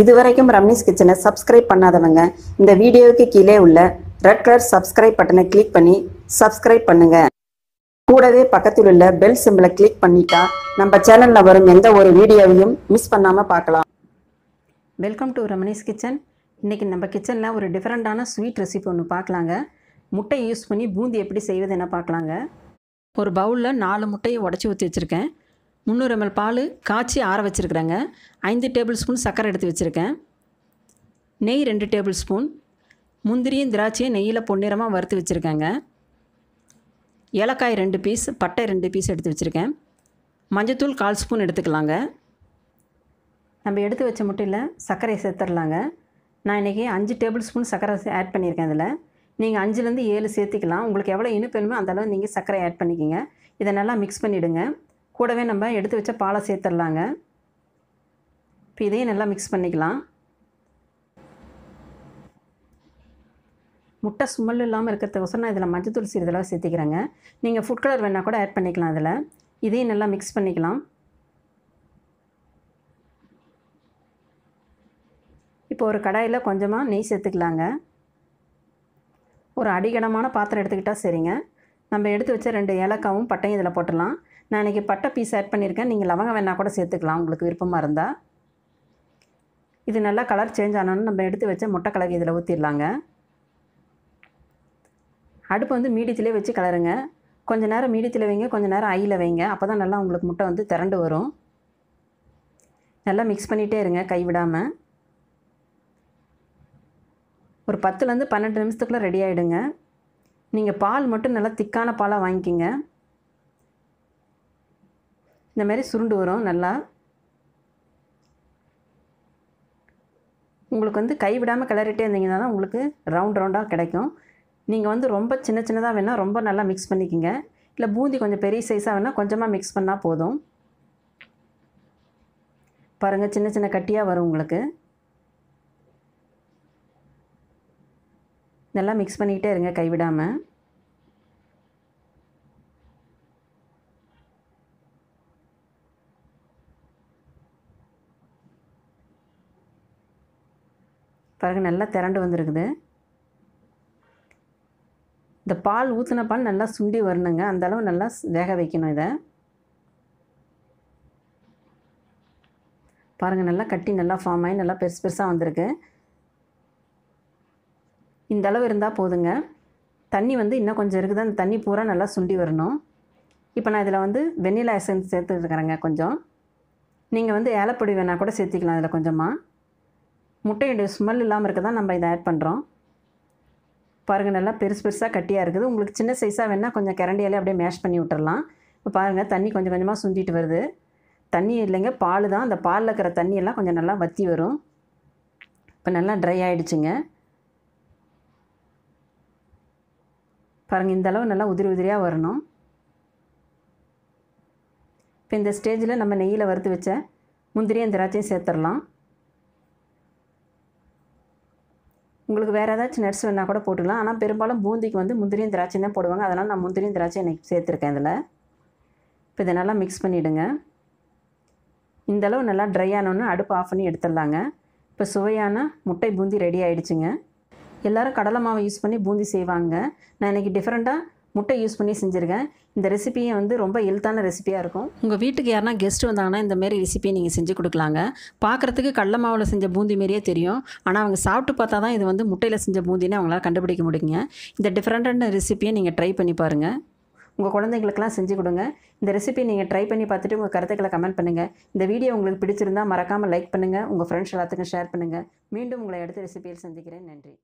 இதுவரைக்கும் ரம்னிஸ் கிச்சனை சப்ஸ்கிரைப் பண்ணாதவங்க இந்த வீடியோவுக்கு கீழே உள்ள ரெட் கலர் சப்ஸ்கிரைப் பட்டனை கிளிக் பண்ணி சப்ஸ்கிரைப் பண்ணுங்க. கூடவே பக்கத்தில் உள்ள பெல் சிம்பிளை கிளிக் பண்ணிட்டா நம்ம சேனலில் வரும் எந்த ஒரு வீடியோவையும் மிஸ் பண்ணாமல் பார்க்கலாம். Welcome to Ramani's kitchen. இன்றைக்கி நம்ம கிச்சனில் ஒரு டிஃப்ரெண்ட்டான ஸ்வீட் ரெசிபி ஒன்று பார்க்கலாங்க. முட்டை யூஸ் பண்ணி பூந்தி எப்படி செய்வது என்ன பார்க்கலாங்க. ஒரு பவுலில் நாலு முட்டையை உடச்சி ஊற்றி வச்சுருக்கேன். முந்நூறு எம்எல் பால் காய்ச்சி ஆற வச்சுருக்குறேங்க. ஐந்து டேபிள் ஸ்பூன் சர்க்கரை எடுத்து வச்சுருக்கேன். நெய் ரெண்டு டேபிள் ஸ்பூன். முந்திரியும் திராட்சையும் நெய்யில் பொன்னிறமாக வறுத்து வச்சுருக்கேங்க. ஏலக்காய் ரெண்டு பீஸ் பட்டை ரெண்டு பீஸ் எடுத்து வச்சுருக்கேன். மஞ்சத்தூள் கால் ஸ்பூன் எடுத்துக்கலாங்க. நம்ம எடுத்து வச்ச முட்டையில் சர்க்கரையை சேர்த்துடலாங்க. நான் இன்றைக்கி அஞ்சு டேபிள் ஸ்பூன் சர்க்கரை ஆட் பண்ணியிருக்கேன் இதில். நீங்கள் அஞ்சுலேருந்து ஏழு சேர்த்துக்கலாம். உங்களுக்கு எவ்வளோ இனிப்பு வேணுமோ அந்தளவு நீங்கள் சர்க்கரை ஆட் பண்ணிக்கிங்க. இதை நல்லா மிக்ஸ் பண்ணிவிடுங்க கூடவே நம்ம எடுத்து வச்ச பாலை சேர்த்துடலாங்க. இப்போ இதையும் நல்லா மிக்ஸ் பண்ணிக்கலாம். முட்டை ஸ்மெல் இல்லாமல் இருக்கிறதுக்கோசரம் நான் இதில் மஞ்சத்தூள் சிறிதளவு சேர்த்திக்கிறேங்க. நீங்கள் ஃபுட் கலர் வேணால் கூட ஆட் பண்ணிக்கலாம் அதில் இதையும் நல்லா மிக்ஸ் பண்ணிக்கலாம். இப்போ ஒரு கடாயில் கொஞ்சமாக நெய் சேர்த்துக்கலாங்க. ஒரு அடிகனமான பாத்திரம் எடுத்துக்கிட்டால் சரிங்க. நம்ம எடுத்து வச்ச ரெண்டு ஏலக்காவும் பட்டையும் இதில் போட்டுடலாம். நான் இன்றைக்கி பட்டை பீஸ் ஆட் பண்ணியிருக்கேன். நீங்கள் லவங்கம் வேணால் கூட சேர்த்துக்கலாம் உங்களுக்கு விருப்பமாக இருந்தால் இது நல்லா கலர் சேஞ்ச் ஆனோன்னு நம்ம எடுத்து வச்ச முட்டை கலவி இதில் ஊற்றிடலாங்க அடுப்பு வந்து மீடியத்திலே வச்சு கலருங்க. கொஞ்ச நேரம் மீடியத்தில் வைங்க கொஞ்ச நேரம் ஐயில் வைங்க. அப்போ தான் நல்லா உங்களுக்கு முட்டை வந்து திரண்டு வரும். நல்லா மிக்ஸ் பண்ணிகிட்டே இருங்க கைவிடாமல் ஒரு பத்துலேருந்து பன்னெண்டு நிமிஷத்துக்குள்ளே ரெடி ஆகிடுங்க நீங்கள் பால் மட்டும் நல்லா திக்கான பாலாக வாங்கிக்கிங்க. இந்த மாதிரி சுருண்டு வரும் நல்லா. உங்களுக்கு வந்து கைவிடாமல் கிளறிட்டே இருந்தீங்கன்னா தான் உங்களுக்கு ரவுண்ட் ரவுண்டாக கிடைக்கும். நீங்கள் வந்து ரொம்ப சின்ன சின்னதாக வேணால் ரொம்ப நல்லா மிக்ஸ் பண்ணிக்கோங்க. இல்லை பூந்தி கொஞ்சம் பெரிய சைஸாக வேணால் கொஞ்சமாக மிக்ஸ் பண்ணால் போதும். பாருங்கள் சின்ன சின்ன கட்டியாக வரும் உங்களுக்கு. நல்லா மிக்ஸ் பண்ணிக்கிட்டே இருங்க கைவிடாமல் பிறகு நல்லா திரண்டு வந்துருக்குது. இந்த பால் ஊற்றின பால் நல்லா சுண்டி வரணுங்க. அந்த அளவு நல்லா வேக வைக்கணும் இதை. பாருங்கள் நல்லா கட்டி நல்லா ஃபார்ம் ஆகி நல்லா பெருசு பெருசாக வந்திருக்கு. இந்த அளவு இருந்தால் போதுங்க. தண்ணி வந்து இன்னும் கொஞ்சம் இருக்குது. அந்த தண்ணி பூரா நல்லா சுண்டி வரணும். இப்போ நான் இதில் வந்து வெண்ணிலா எசன்ஸ் சேர்த்துருக்குறேங்க கொஞ்சம். நீங்கள் வந்து ஏலப்பொடி வேணால் கூட சேர்த்திக்கலாம் இதில் கொஞ்சமாக முட்டையுடைய ஸ்மெல் இல்லாமல் இருக்க தான் நம்ம இதை ஆட் பண்ணுறோம் பாருங்கள் நல்லா பெருசு பெருசாக கட்டியாக இருக்குது. உங்களுக்கு சின்ன சைஸாக வேணால் கொஞ்சம் கரண்டியாலே அப்படியே மேஷ் பண்ணி விட்டுறலாம். இப்போ பாருங்கள் தண்ணி கொஞ்சம் கொஞ்சமாக சுண்டிட்டு வருது. தண்ணி இல்லைங்க பால் தான் அந்த பாலில் இருக்கிற தண்ணியெல்லாம் கொஞ்சம் நல்லா வற்றி வரும். இப்போ நல்லா ட்ரை ஆகிடுச்சுங்க பாருங்கள் இந்த அளவு நல்லா உதிரி உதிரியாக வரணும். இப்போ இந்த ஸ்டேஜில் நம்ம நெய்யில் வறுத்து வச்ச முந்திரியும் திராட்சையும் சேர்த்துடலாம். உங்களுக்கு வேறு ஏதாச்சும் நட்ஸ் வேணால் கூட போட்டுக்கலாம். ஆனால் பெரும்பாலும் பூந்திக்கு வந்து முந்திரியும் திராட்சையும் தான் போடுவாங்க. அதனால் நான் முந்திரியும் திராட்சை எனக்கு சேர்த்துருக்கேன் இதில். இப்போ இதை நல்லா மிக்ஸ் பண்ணிவிடுங்க இந்தளவு நல்லா ட்ரை ஆனோன்னு அடுப்பு ஆஃப் பண்ணி எடுத்துடலாங்க. இப்போ சுவையான முட்டை பூந்தி ரெடி ஆகிடுச்சுங்க எல்லோரும் கடலை மாவை யூஸ் பண்ணி பூந்தி செய்வாங்க. நான் இன்றைக்கி டிஃப்ரெண்ட்டாக முட்டை யூஸ் பண்ணி செஞ்சுருக்கேன். இந்த ரெசிபியை வந்து ரொம்ப ஹெல்த்தான ரெசிபியாக இருக்கும். உங்கள் வீட்டுக்கு யாருனா கெஸ்ட் வந்தாங்கன்னா இந்த மாதிரி ரெசிபியை நீங்கள் செஞ்சு கொடுக்கலாங்க. பார்க்குறதுக்கு கடல மாவில் செஞ்ச பூந்தி மாரியே தெரியும். ஆனால் அவங்க சாப்பிட்டு பார்த்தா தான் இது வந்து முட்டையில் செஞ்ச பூந்தின்னு அவங்களால கண்டுபிடிக்க முடியுங்க. இந்த டிஃப்ரெண்ட்டான ரெசிபியை நீங்கள் ட்ரை பண்ணி பாருங்கள் உங்கள் குழந்தைங்களுக்கெல்லாம் செஞ்சு கொடுங்க. இந்த ரெசிபி நீங்கள் ட்ரை பண்ணி பார்த்துட்டு உங்கள் கருத்துக்களை கமெண்ட் பண்ணுங்கள் இந்த வீடியோ உங்களுக்கு பிடிச்சிருந்தால் மறக்காமல் லைக் பண்ணுங்கள் உங்கள் ஃப்ரெண்ட்ஸ் எல்லாத்துக்கும் ஷேர் பண்ணுங்கள் மீண்டும் உங்களை அடுத்த ரெசிபியில் சந்திக்கிறேன். நன்றி.